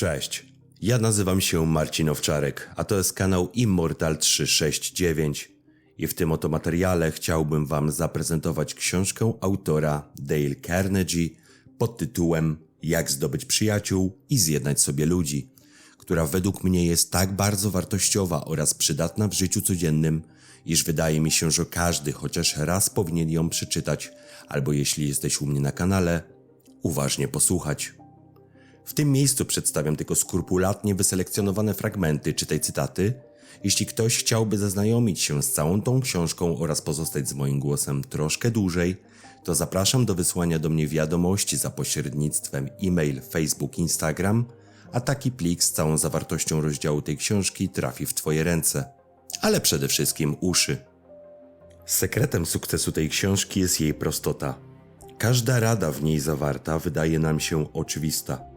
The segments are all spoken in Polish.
Cześć, ja nazywam się Marcin Owczarek, a to jest kanał Immortal 369 i w tym oto materiale chciałbym Wam zaprezentować książkę autora Dale Carnegie pod tytułem Jak zdobyć przyjaciół i zjednać sobie ludzi, która według mnie jest tak bardzo wartościowa oraz przydatna w życiu codziennym, iż wydaje mi się, że każdy chociaż raz powinien ją przeczytać, albo jeśli jesteś u mnie na kanale, uważnie posłuchać. W tym miejscu przedstawiam tylko skrupulatnie wyselekcjonowane fragmenty, czytaj cytaty. Jeśli ktoś chciałby zaznajomić się z całą tą książką oraz pozostać z moim głosem troszkę dłużej, to zapraszam do wysłania do mnie wiadomości za pośrednictwem e-mail, Facebook, Instagram, a taki plik z całą zawartością rozdziału tej książki trafi w Twoje ręce. Ale przede wszystkim uszy. Sekretem sukcesu tej książki jest jej prostota. Każda rada w niej zawarta wydaje nam się oczywista.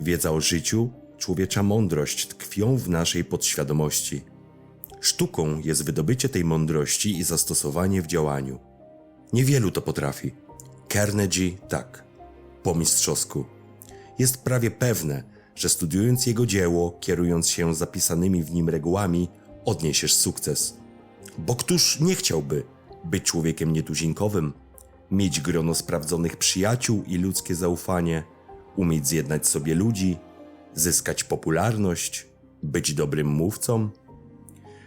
Wiedza o życiu, człowiecza mądrość tkwią w naszej podświadomości. Sztuką jest wydobycie tej mądrości i zastosowanie w działaniu. Niewielu to potrafi. Carnegie tak, po mistrzowsku. Jest prawie pewne, że studiując jego dzieło, kierując się zapisanymi w nim regułami, odniesiesz sukces. Bo któż nie chciałby być człowiekiem nietuzinkowym, mieć grono sprawdzonych przyjaciół i ludzkie zaufanie, umieć zjednać sobie ludzi, zyskać popularność, być dobrym mówcą?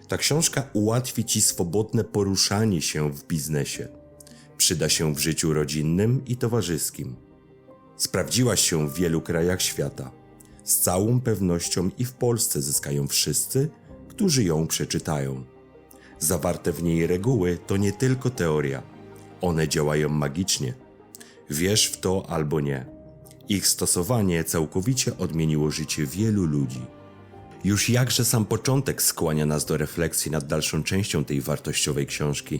Ta książka ułatwi ci swobodne poruszanie się w biznesie. Przyda się w życiu rodzinnym i towarzyskim. Sprawdziłaś się w wielu krajach świata. Z całą pewnością i w Polsce zyskają wszyscy, którzy ją przeczytają. Zawarte w niej reguły to nie tylko teoria. One działają magicznie. Wierz w to albo nie. Ich stosowanie całkowicie odmieniło życie wielu ludzi. Już jakże sam początek skłania nas do refleksji nad dalszą częścią tej wartościowej książki,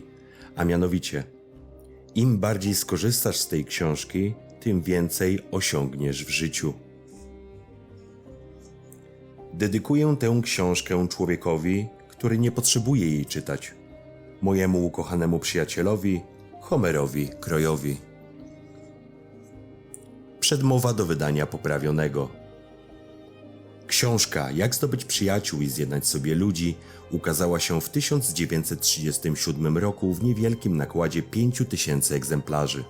a mianowicie im bardziej skorzystasz z tej książki, tym więcej osiągniesz w życiu. Dedykuję tę książkę człowiekowi, który nie potrzebuje jej czytać. Mojemu ukochanemu przyjacielowi, Homerowi Krojowi. Przedmowa do wydania poprawionego. Książka Jak zdobyć przyjaciół i zjednać sobie ludzi ukazała się w 1937 roku w niewielkim nakładzie 5000 egzemplarzy.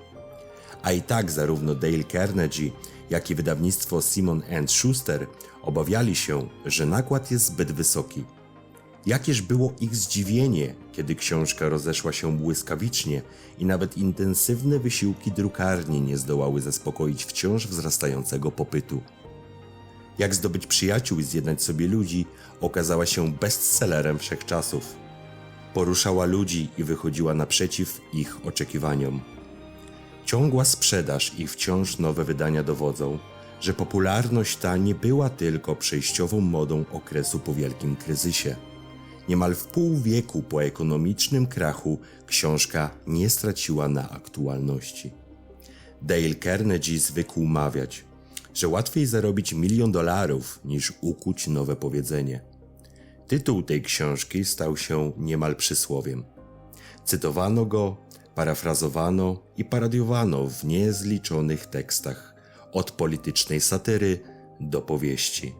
A i tak zarówno Dale Carnegie, jak i wydawnictwo Simon Schuster obawiali się, że nakład jest zbyt wysoki. Jakież było ich zdziwienie, kiedy książka rozeszła się błyskawicznie i nawet intensywne wysiłki drukarni nie zdołały zaspokoić wciąż wzrastającego popytu. Jak zdobyć przyjaciół i zjednać sobie ludzi okazała się bestsellerem wszechczasów. Poruszała ludzi i wychodziła naprzeciw ich oczekiwaniom. Ciągła sprzedaż i wciąż nowe wydania dowodzą, że popularność ta nie była tylko przejściową modą okresu po wielkim kryzysie. Niemal w pół wieku po ekonomicznym krachu książka nie straciła na aktualności. Dale Carnegie zwykł mawiać, że łatwiej zarobić milion dolarów niż ukuć nowe powiedzenie. Tytuł tej książki stał się niemal przysłowiem. Cytowano go, parafrazowano i parodiowano w niezliczonych tekstach, od politycznej satyry do powieści.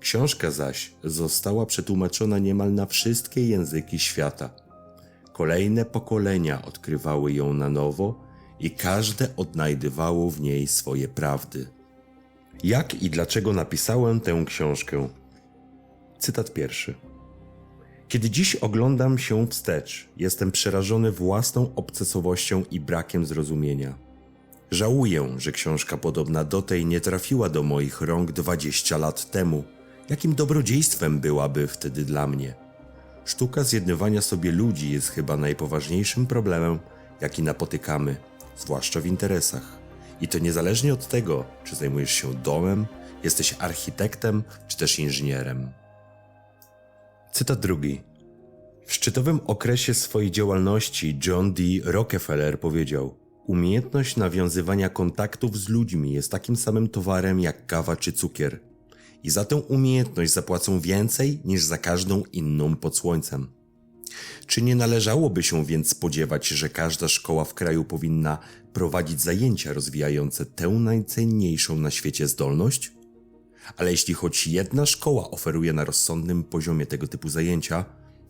Książka zaś została przetłumaczona niemal na wszystkie języki świata. Kolejne pokolenia odkrywały ją na nowo i każde odnajdywało w niej swoje prawdy. Jak i dlaczego napisałem tę książkę? Cytat pierwszy. Kiedy dziś oglądam się wstecz, jestem przerażony własną obcesowością i brakiem zrozumienia. Żałuję, że książka podobna do tej nie trafiła do moich rąk 20 lat temu. Jakim dobrodziejstwem byłaby wtedy dla mnie? Sztuka zjednywania sobie ludzi jest chyba najpoważniejszym problemem, jaki napotykamy, zwłaszcza w interesach. I to niezależnie od tego, czy zajmujesz się domem, jesteś architektem, czy też inżynierem. Cytat drugi. W szczytowym okresie swojej działalności John D. Rockefeller powiedział: Umiejętność nawiązywania kontaktów z ludźmi jest takim samym towarem jak kawa czy cukier. I za tę umiejętność zapłacą więcej niż za każdą inną pod słońcem. Czy nie należałoby się więc spodziewać, że każda szkoła w kraju powinna prowadzić zajęcia rozwijające tę najcenniejszą na świecie zdolność? Ale jeśli choć jedna szkoła oferuje na rozsądnym poziomie tego typu zajęcia,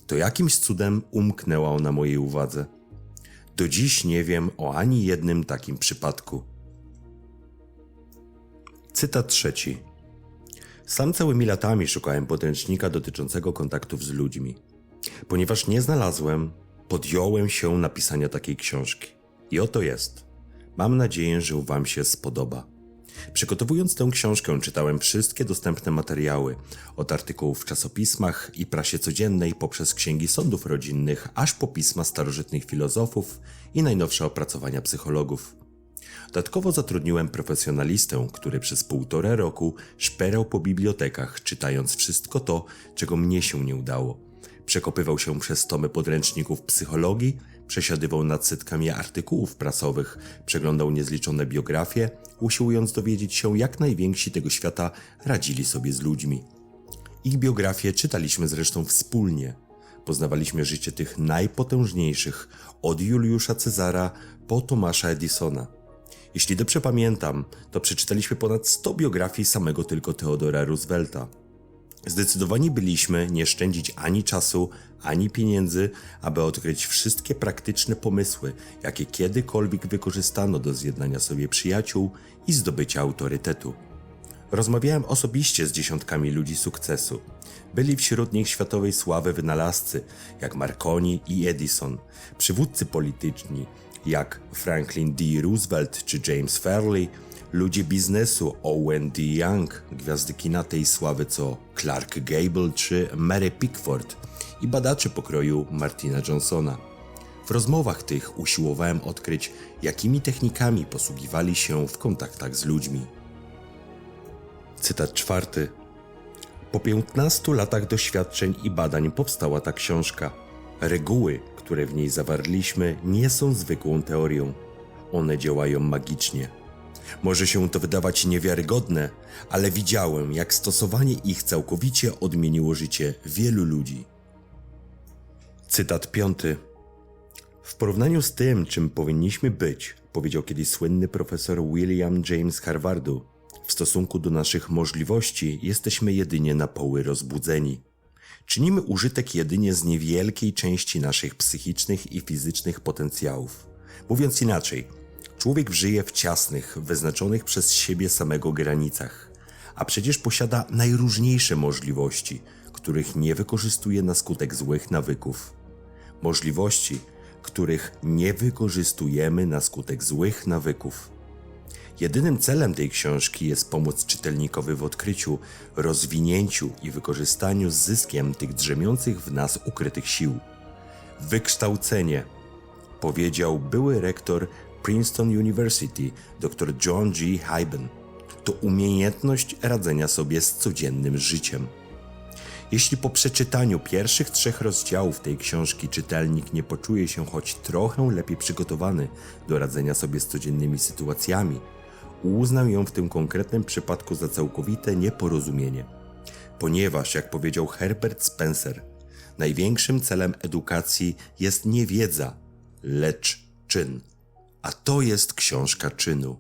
to jakimś cudem umknęła ona mojej uwadze. Do dziś nie wiem o ani jednym takim przypadku. Cytat trzeci. Sam całymi latami szukałem podręcznika dotyczącego kontaktów z ludźmi. Ponieważ nie znalazłem, podjąłem się napisania takiej książki. I oto jest. Mam nadzieję, że Wam się spodoba. Przygotowując tę książkę, czytałem wszystkie dostępne materiały, od artykułów w czasopismach i prasie codziennej, poprzez księgi sądów rodzinnych, aż po pisma starożytnych filozofów i najnowsze opracowania psychologów. Dodatkowo zatrudniłem profesjonalistę, który przez półtora roku szperał po bibliotekach, czytając wszystko to, czego mnie się nie udało. Przekopywał się przez tomy podręczników psychologii, przesiadywał nad setkami artykułów prasowych, przeglądał niezliczone biografie, usiłując dowiedzieć się, jak najwięksi tego świata radzili sobie z ludźmi. Ich biografie czytaliśmy zresztą wspólnie. Poznawaliśmy życie tych najpotężniejszych, od Juliusza Cezara po Tomasza Edisona. Jeśli dobrze pamiętam, to przeczytaliśmy ponad 100 biografii samego tylko Theodora Roosevelta. Zdecydowani byliśmy nie szczędzić ani czasu, ani pieniędzy, aby odkryć wszystkie praktyczne pomysły, jakie kiedykolwiek wykorzystano do zjednania sobie przyjaciół i zdobycia autorytetu. Rozmawiałem osobiście z dziesiątkami ludzi sukcesu. Byli wśród nich światowej sławy wynalazcy, jak Marconi i Edison, przywódcy polityczni, jak Franklin D. Roosevelt czy James Fairley, ludzie biznesu Owen D. Young, gwiazdy kina tej sławy co Clark Gable czy Mary Pickford i badacze pokroju Martina Johnsona. W rozmowach tych usiłowałem odkryć, jakimi technikami posługiwali się w kontaktach z ludźmi. Cytat czwarty. Po 15 latach doświadczeń i badań powstała ta książka. Reguły, które w niej zawarliśmy, nie są zwykłą teorią. One działają magicznie. Może się to wydawać niewiarygodne, ale widziałem, jak stosowanie ich całkowicie odmieniło życie wielu ludzi. Cytat piąty. W porównaniu z tym, czym powinniśmy być, powiedział kiedyś słynny profesor William James Harvardu, w stosunku do naszych możliwości jesteśmy jedynie na poły rozbudzeni. Czynimy użytek jedynie z niewielkiej części naszych psychicznych i fizycznych potencjałów. Mówiąc inaczej, człowiek żyje w ciasnych, wyznaczonych przez siebie samego granicach, a przecież posiada najróżniejsze możliwości, których nie wykorzystuje na skutek złych nawyków. Możliwości, których nie wykorzystujemy na skutek złych nawyków. Jedynym celem tej książki jest pomóc czytelnikowi w odkryciu, rozwinięciu i wykorzystaniu z zyskiem tych drzemiących w nas ukrytych sił. Wykształcenie, powiedział były rektor Princeton University dr John G. Hyben, to umiejętność radzenia sobie z codziennym życiem. Jeśli po przeczytaniu pierwszych trzech rozdziałów tej książki czytelnik nie poczuje się choć trochę lepiej przygotowany do radzenia sobie z codziennymi sytuacjami, uznał ją w tym konkretnym przypadku za całkowite nieporozumienie. Ponieważ, jak powiedział Herbert Spencer, największym celem edukacji jest nie wiedza, lecz czyn. A to jest książka czynu.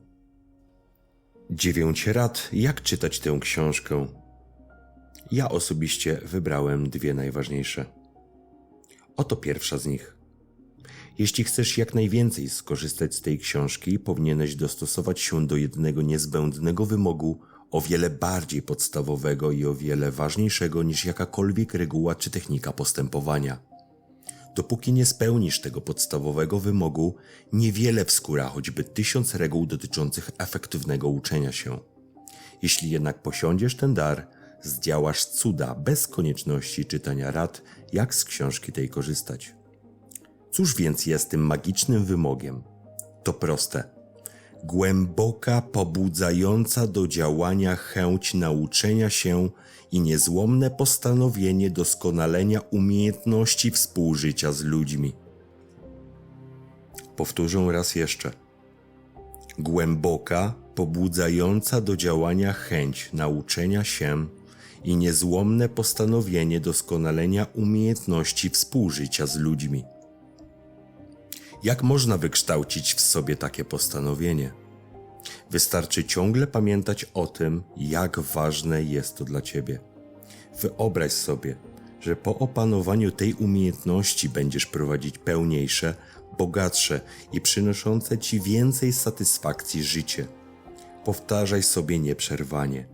Dziewięć rad, jak czytać tę książkę. Ja osobiście wybrałem dwie najważniejsze. Oto pierwsza z nich. Jeśli chcesz jak najwięcej skorzystać z tej książki, powinieneś dostosować się do jednego niezbędnego wymogu, o wiele bardziej podstawowego i o wiele ważniejszego niż jakakolwiek reguła czy technika postępowania. Dopóki nie spełnisz tego podstawowego wymogu, niewiele wskóra choćby tysiąc reguł dotyczących efektywnego uczenia się. Jeśli jednak posiądziesz ten dar, zdziałasz cuda bez konieczności czytania rad, jak z książki tej korzystać. Cóż więc jest tym magicznym wymogiem? To proste. Głęboka, pobudzająca do działania chęć nauczenia się i niezłomne postanowienie doskonalenia umiejętności współżycia z ludźmi. Powtórzę raz jeszcze. Głęboka, pobudzająca do działania chęć nauczenia się i niezłomne postanowienie doskonalenia umiejętności współżycia z ludźmi. Jak można wykształcić w sobie takie postanowienie? Wystarczy ciągle pamiętać o tym, jak ważne jest to dla ciebie. Wyobraź sobie, że po opanowaniu tej umiejętności będziesz prowadzić pełniejsze, bogatsze i przynoszące ci więcej satysfakcji życie. Powtarzaj sobie nieprzerwanie.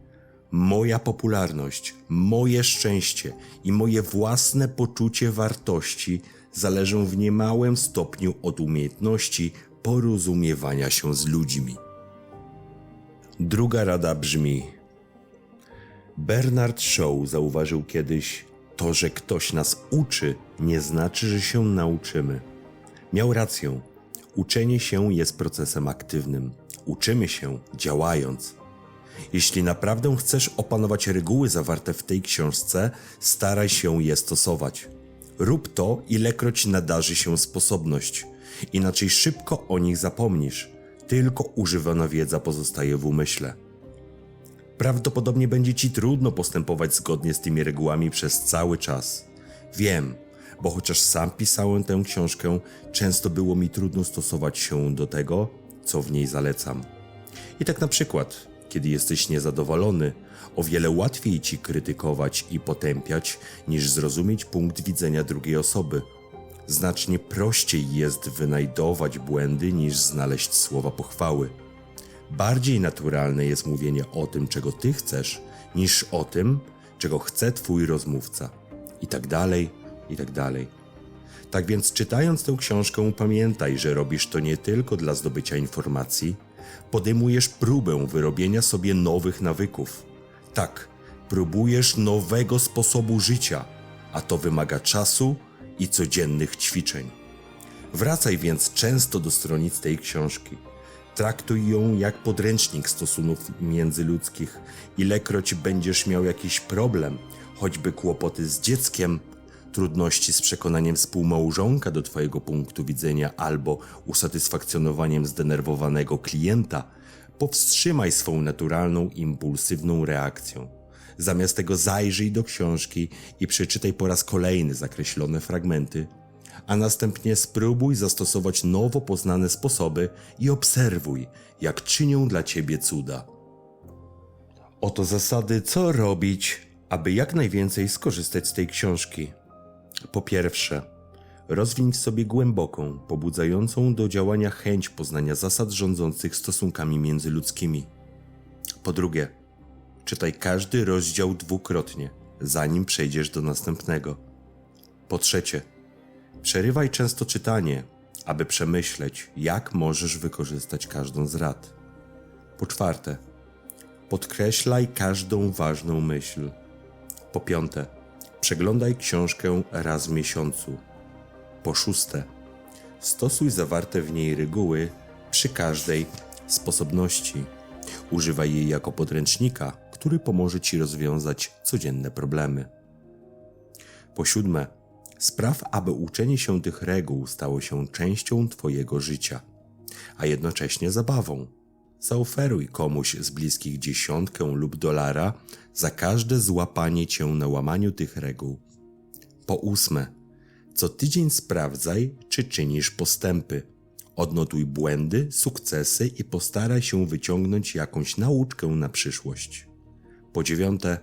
Moja popularność, moje szczęście i moje własne poczucie wartości zależą w niemałym stopniu od umiejętności porozumiewania się z ludźmi. Druga rada brzmi: Bernard Shaw zauważył kiedyś, to, że ktoś nas uczy, nie znaczy, że się nauczymy. Miał rację. Uczenie się jest procesem aktywnym. Uczymy się działając. Jeśli naprawdę chcesz opanować reguły zawarte w tej książce, staraj się je stosować. Rób to, ilekroć nadarzy się sposobność, inaczej szybko o nich zapomnisz. Tylko używana wiedza pozostaje w umyśle. Prawdopodobnie będzie ci trudno postępować zgodnie z tymi regułami przez cały czas. Wiem, bo chociaż sam pisałem tę książkę, często było mi trudno stosować się do tego, co w niej zalecam. I tak na przykład, kiedy jesteś niezadowolony, o wiele łatwiej ci krytykować i potępiać, niż zrozumieć punkt widzenia drugiej osoby. Znacznie prościej jest wynajdować błędy, niż znaleźć słowa pochwały. Bardziej naturalne jest mówienie o tym, czego ty chcesz, niż o tym, czego chce twój rozmówca. I tak dalej, i tak dalej. Tak więc, czytając tę książkę, pamiętaj, że robisz to nie tylko dla zdobycia informacji, podejmujesz próbę wyrobienia sobie nowych nawyków. Tak, próbujesz nowego sposobu życia, a to wymaga czasu i codziennych ćwiczeń. Wracaj więc często do stronic tej książki. Traktuj ją jak podręcznik stosunków międzyludzkich. Ilekroć będziesz miał jakiś problem, choćby kłopoty z dzieckiem, trudności z przekonaniem współmałżonka do Twojego punktu widzenia albo usatysfakcjonowaniem zdenerwowanego klienta, powstrzymaj swą naturalną, impulsywną reakcję. Zamiast tego zajrzyj do książki i przeczytaj po raz kolejny zakreślone fragmenty, a następnie spróbuj zastosować nowo poznane sposoby i obserwuj, jak czynią dla Ciebie cuda. Oto zasady, co robić, aby jak najwięcej skorzystać z tej książki. Po pierwsze, rozwiń w sobie głęboką, pobudzającą do działania chęć poznania zasad rządzących stosunkami międzyludzkimi. Po drugie, czytaj każdy rozdział dwukrotnie, zanim przejdziesz do następnego. Po trzecie, przerywaj często czytanie, aby przemyśleć, jak możesz wykorzystać każdą z rad. Po czwarte, podkreślaj każdą ważną myśl. Po piąte, przeglądaj książkę raz w miesiącu. Po szóste, stosuj zawarte w niej reguły przy każdej sposobności. Używaj jej jako podręcznika, który pomoże ci rozwiązać codzienne problemy. Po siódme, spraw, aby uczenie się tych reguł stało się częścią Twojego życia, a jednocześnie zabawą. Zaoferuj komuś z bliskich dziesiątkę lub dolara za każde złapanie cię na łamaniu tych reguł. Po ósme, co tydzień sprawdzaj, czy czynisz postępy. Odnotuj błędy, sukcesy i postaraj się wyciągnąć jakąś nauczkę na przyszłość. Po dziewiąte,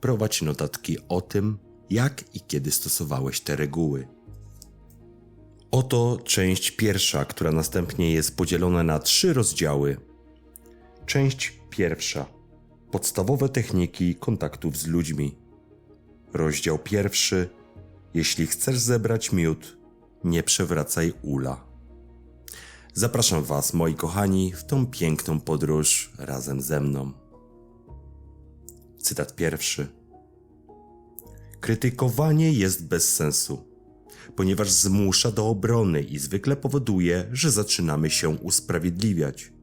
prowadź notatki o tym, jak i kiedy stosowałeś te reguły. Oto część pierwsza, która następnie jest podzielona na trzy rozdziały. Część pierwsza. Podstawowe techniki kontaktów z ludźmi. Rozdział pierwszy. Jeśli chcesz zebrać miód, nie przewracaj ula. Zapraszam Was, moi kochani, w tą piękną podróż razem ze mną. Cytat pierwszy. Krytykowanie jest bez sensu, ponieważ zmusza do obrony i zwykle powoduje, że zaczynamy się usprawiedliwiać.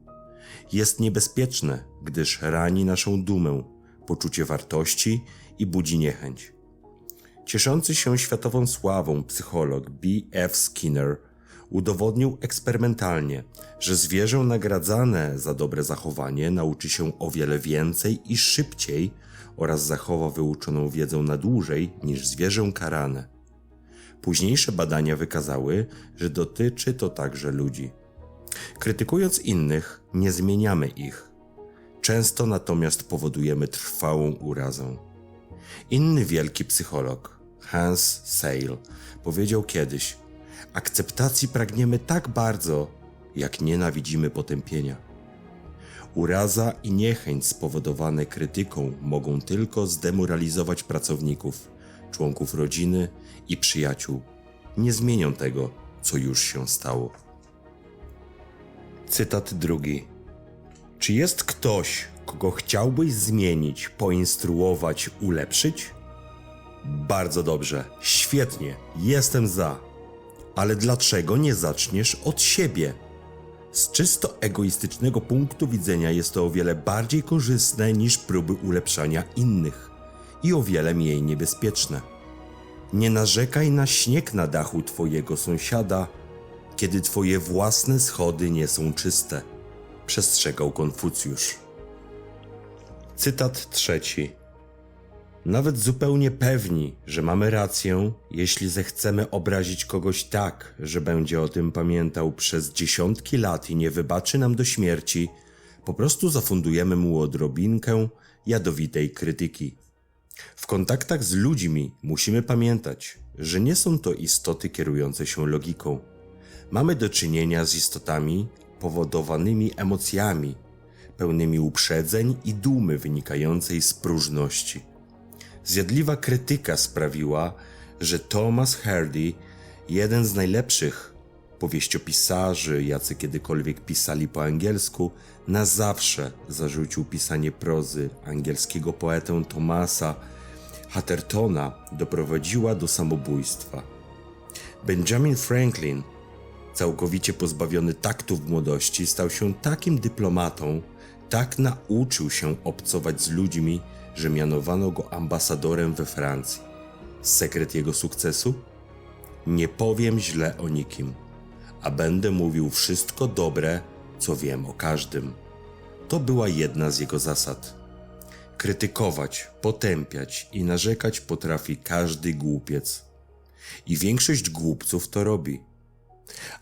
Jest niebezpieczne, gdyż rani naszą dumę, poczucie wartości i budzi niechęć. Cieszący się światową sławą psycholog B.F. Skinner udowodnił eksperymentalnie, że zwierzę nagradzane za dobre zachowanie nauczy się o wiele więcej i szybciej oraz zachowa wyuczoną wiedzę na dłużej niż zwierzę karane. Późniejsze badania wykazały, że dotyczy to także ludzi. Krytykując innych, nie zmieniamy ich. Często natomiast powodujemy trwałą urazę. Inny wielki psycholog, Hans Seil, powiedział kiedyś: Akceptacji pragniemy tak bardzo, jak nienawidzimy potępienia. Uraza i niechęć spowodowane krytyką mogą tylko zdemoralizować pracowników, członków rodziny i przyjaciół. Nie zmienią tego, co już się stało. Cytat drugi. Czy jest ktoś, kogo chciałbyś zmienić, poinstruować, ulepszyć? Bardzo dobrze, świetnie, jestem za. Ale dlaczego nie zaczniesz od siebie? Z czysto egoistycznego punktu widzenia jest to o wiele bardziej korzystne niż próby ulepszania innych i o wiele mniej niebezpieczne. Nie narzekaj na śnieg na dachu twojego sąsiada, kiedy twoje własne schody nie są czyste, przestrzegał Konfucjusz. Cytat trzeci. Nawet zupełnie pewni, że mamy rację, jeśli zechcemy obrazić kogoś tak, że będzie o tym pamiętał przez dziesiątki lat i nie wybaczy nam do śmierci, po prostu zafundujemy mu odrobinkę jadowitej krytyki. W kontaktach z ludźmi musimy pamiętać, że nie są to istoty kierujące się logiką. Mamy do czynienia z istotami powodowanymi emocjami, pełnymi uprzedzeń i dumy wynikającej z próżności. Zjadliwa krytyka sprawiła, że Thomas Hardy, jeden z najlepszych powieściopisarzy, jacy kiedykolwiek pisali po angielsku, na zawsze zarzucił pisanie prozy angielskiego poetę Thomasa Hattertona doprowadziła do samobójstwa. Benjamin Franklin, całkowicie pozbawiony taktu w młodości, stał się takim dyplomatą, tak nauczył się obcować z ludźmi, że mianowano go ambasadorem we Francji. Sekret jego sukcesu? Nie powiem źle o nikim, a będę mówił wszystko dobre, co wiem o każdym. To była jedna z jego zasad. Krytykować, potępiać i narzekać potrafi każdy głupiec. I większość głupców to robi.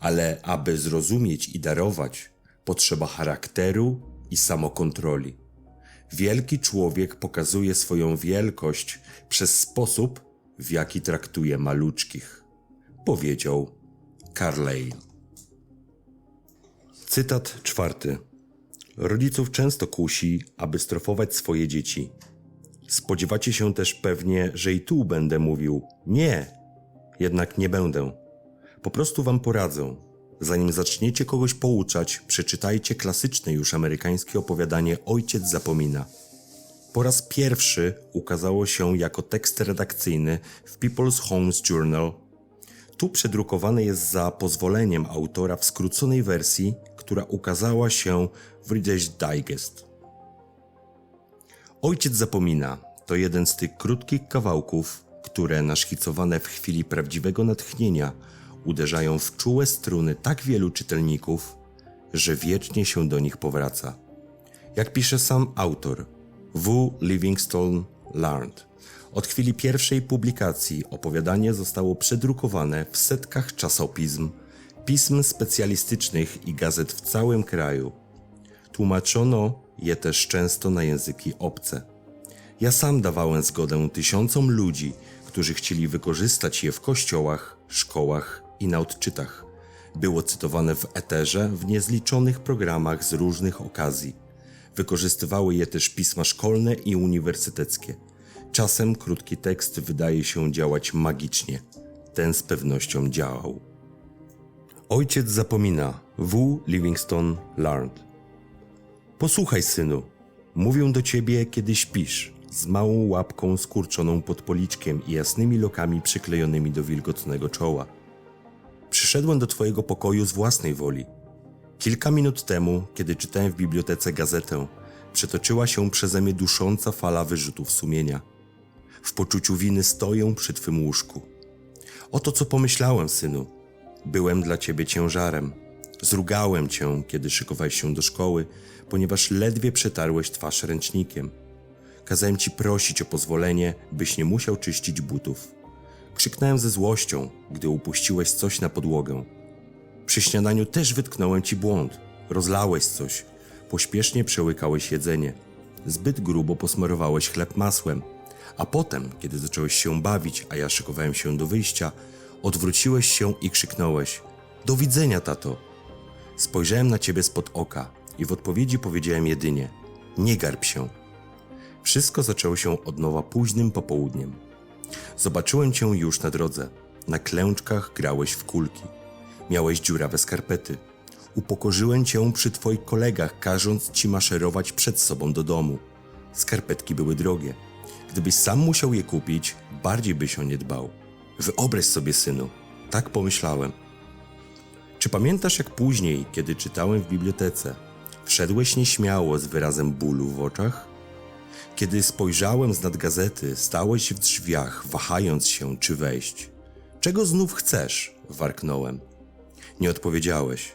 Ale aby zrozumieć i darować, potrzeba charakteru i samokontroli. Wielki człowiek pokazuje swoją wielkość przez sposób, w jaki traktuje maluczkich, powiedział Carlyle. Cytat czwarty. Rodziców często kusi, aby strofować swoje dzieci. Spodziewacie się też pewnie, że i tu będę mówił nie, jednak nie będę. Po prostu wam poradzę. Zanim zaczniecie kogoś pouczać, przeczytajcie klasyczne już amerykańskie opowiadanie Ojciec zapomina. Po raz pierwszy ukazało się jako tekst redakcyjny w People's Homes Journal. Tu przedrukowane jest za pozwoleniem autora w skróconej wersji, która ukazała się w Reader's Digest. Ojciec zapomina to jeden z tych krótkich kawałków, które naszkicowane w chwili prawdziwego natchnienia uderzają w czułe struny tak wielu czytelników, że wiecznie się do nich powraca. Jak pisze sam autor, W. Livingstone Larned, od chwili pierwszej publikacji opowiadanie zostało przedrukowane w setkach czasopism, pism specjalistycznych i gazet w całym kraju. Tłumaczono je też często na języki obce. Ja sam dawałem zgodę tysiącom ludzi, którzy chcieli wykorzystać je w kościołach, szkołach i na odczytach. Było cytowane w eterze w niezliczonych programach z różnych okazji. Wykorzystywały je też pisma szkolne i uniwersyteckie. Czasem krótki tekst wydaje się działać magicznie. Ten z pewnością działał. Ojciec zapomina. W. Livingstone Larned. Posłuchaj, synu. Mówię do ciebie, kiedy śpisz, z małą łapką skurczoną pod policzkiem i jasnymi lokami przyklejonymi do wilgotnego czoła. Przyszedłem do twojego pokoju z własnej woli. Kilka minut temu, kiedy czytałem w bibliotece gazetę, przetoczyła się przeze mnie dusząca fala wyrzutów sumienia. W poczuciu winy stoję przy twym łóżku. Oto co pomyślałem, synu. Byłem dla ciebie ciężarem. Zrugałem cię, kiedy szykowałeś się do szkoły, ponieważ ledwie przetarłeś twarz ręcznikiem. Kazałem ci prosić o pozwolenie, byś nie musiał czyścić butów. Krzyknąłem ze złością, gdy upuściłeś coś na podłogę. Przy śniadaniu też wytknąłem ci błąd. Rozlałeś coś. Pośpiesznie przełykałeś jedzenie. Zbyt grubo posmarowałeś chleb masłem. A potem, kiedy zacząłeś się bawić, a ja szykowałem się do wyjścia, odwróciłeś się i krzyknąłeś: Do widzenia, tato! Spojrzałem na ciebie spod oka i w odpowiedzi powiedziałem jedynie: Nie garb się. Wszystko zaczęło się od nowa późnym popołudniem. Zobaczyłem cię już na drodze. Na klęczkach grałeś w kulki. Miałeś dziurawe skarpety. Upokorzyłem cię przy twoich kolegach, każąc ci maszerować przed sobą do domu. Skarpetki były drogie. Gdybyś sam musiał je kupić, bardziej byś o nie dbał. Wyobraź sobie, synu. Tak pomyślałem. Czy pamiętasz, jak później, kiedy czytałem w bibliotece, wszedłeś nieśmiało z wyrazem bólu w oczach? Kiedy spojrzałem z nad gazety, stałeś w drzwiach, wahając się, czy wejść. Czego znów chcesz? warknąłem. Nie odpowiedziałeś,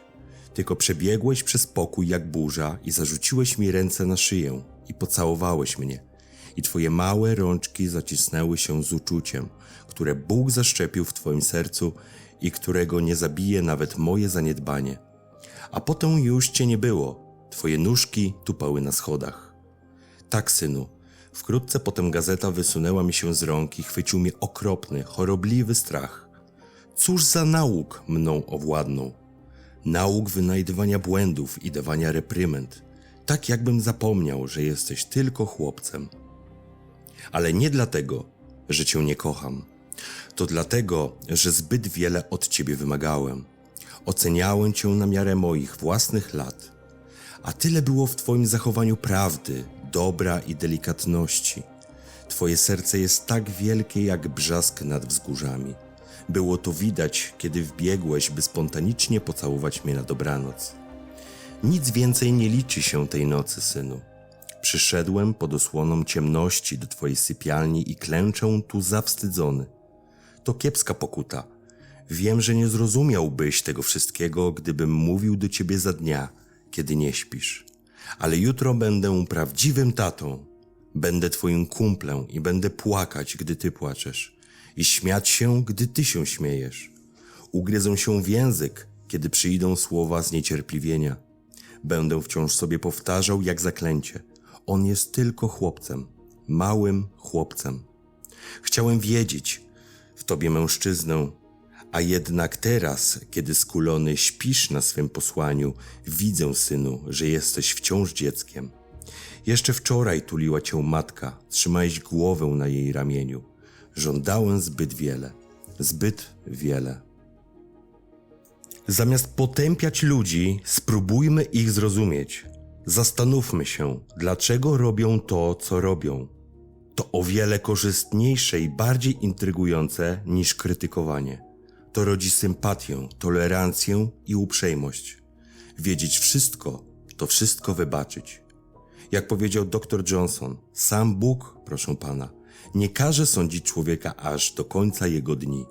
tylko przebiegłeś przez pokój jak burza i zarzuciłeś mi ręce na szyję i pocałowałeś mnie. I twoje małe rączki zacisnęły się z uczuciem, które Bóg zaszczepił w twoim sercu i którego nie zabije nawet moje zaniedbanie. A potem już cię nie było, twoje nóżki tupały na schodach. Tak, synu. Wkrótce potem gazeta wysunęła mi się z rąk i chwycił mnie okropny, chorobliwy strach. Cóż za nauk mną owładnął? Nauk wynajdywania błędów i dawania reprymend. Tak jakbym zapomniał, że jesteś tylko chłopcem. Ale nie dlatego, że cię nie kocham. To dlatego, że zbyt wiele od ciebie wymagałem. Oceniałem cię na miarę moich własnych lat a tyle było w Twoim zachowaniu prawdy, dobra i delikatności. Twoje serce jest tak wielkie jak brzask nad wzgórzami. Było to widać, kiedy wbiegłeś, by spontanicznie pocałować mnie na dobranoc. Nic więcej nie liczy się tej nocy, synu. Przyszedłem pod osłoną ciemności do Twojej sypialni i klęczę tu zawstydzony. To kiepska pokuta. Wiem, że nie zrozumiałbyś tego wszystkiego, gdybym mówił do Ciebie za dnia – kiedy nie śpisz. Ale jutro będę prawdziwym tatą. Będę twoim kumplem i będę płakać, gdy ty płaczesz. I śmiać się, gdy ty się śmiejesz. Ugryzą się w język, kiedy przyjdą słowa zniecierpliwienia. Będę wciąż sobie powtarzał jak zaklęcie. On jest tylko chłopcem, małym chłopcem. Chciałem wiedzieć w tobie mężczyznę, a jednak teraz, kiedy skulony śpisz na swym posłaniu, widzę, synu, że jesteś wciąż dzieckiem. Jeszcze wczoraj tuliła cię matka, trzymałeś głowę na jej ramieniu. Żądałem zbyt wiele, zbyt wiele. Zamiast potępiać ludzi, spróbujmy ich zrozumieć. Zastanówmy się, dlaczego robią to, co robią. To o wiele korzystniejsze i bardziej intrygujące niż krytykowanie to rodzi sympatię, tolerancję i uprzejmość. Wiedzieć wszystko, to wszystko wybaczyć. Jak powiedział dr Johnson, sam Bóg, proszę pana, nie każe sądzić człowieka aż do końca jego dni.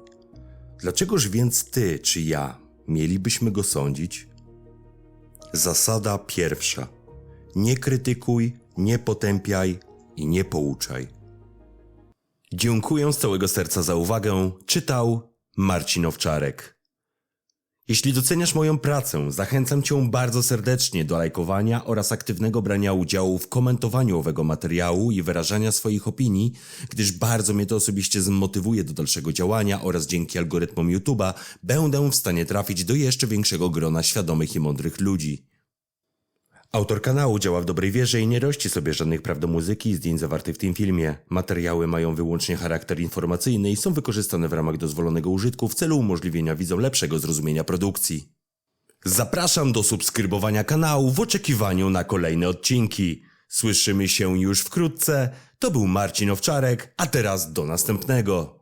Dlaczegoż więc ty czy ja mielibyśmy go sądzić? Zasada pierwsza. Nie krytykuj, nie potępiaj i nie pouczaj. Dziękuję z całego serca za uwagę. Czytał Marcin Owczarek. Jeśli doceniasz moją pracę, zachęcam Cię bardzo serdecznie do lajkowania oraz aktywnego brania udziału w komentowaniu owego materiału i wyrażania swoich opinii, gdyż bardzo mnie to osobiście zmotywuje do dalszego działania oraz dzięki algorytmom YouTube'a będę w stanie trafić do jeszcze większego grona świadomych i mądrych ludzi. Autor kanału działa w dobrej wierze i nie rości sobie żadnych praw do muzyki i zdjęć zawartych w tym filmie. Materiały mają wyłącznie charakter informacyjny i są wykorzystane w ramach dozwolonego użytku w celu umożliwienia widzom lepszego zrozumienia produkcji. Zapraszam do subskrybowania kanału w oczekiwaniu na kolejne odcinki. Słyszymy się już wkrótce. To był Marcin Owczarek, a teraz do następnego.